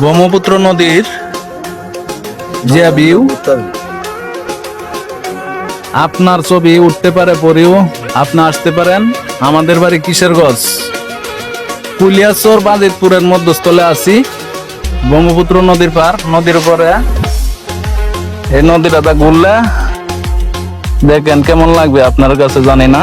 ব্রহ্মপুত্র নদীর যে ভিউ আপনার ছবি উঠতে পারে পরেও আপনি আসতে পারেন। আমাদের বাড়ি কিশোরগঞ্জ। কুলিয়াচর বাজিতপুরের মধ্যস্থলে আছি। ব্রহ্মপুত্র নদীর পার, নদীর উপরে। এই নদীটা ঘুরলে দেখেন কেমন লাগবে, আপনার কাছে জানি না।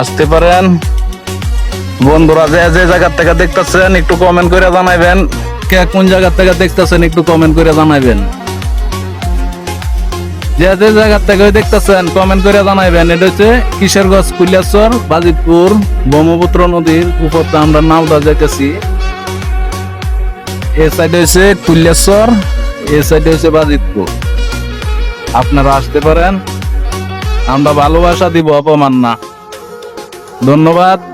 আসতে পারেন। বন্ধুরা যে যে জায়গা থেকে দেখতেছেন, একটু কমেন্ট করে জানাইবেন। কে কোন জায়গা থেকে দেখতেছেন, একটু কমেন্ট করে জানাইবেন। যে যে জায়গা থেকে দেখতেছেন কমেন্ট করে জানাইবেন। এটা হচ্ছে কিশোরগঞ্জ কুলিয়াচর বাজিতপুর, ব্রহ্মপুত্র নদীর উপর তো আমরা নাওদা যেতেছি এ সাইডে হচ্ছে কুলিয়াচর এ সাইডে হচ্ছে বাজিতপুর। আপনারা আসতে পারেন। আমরা ভালোবাসা দিব, অপমান না। ধন্যবাদ।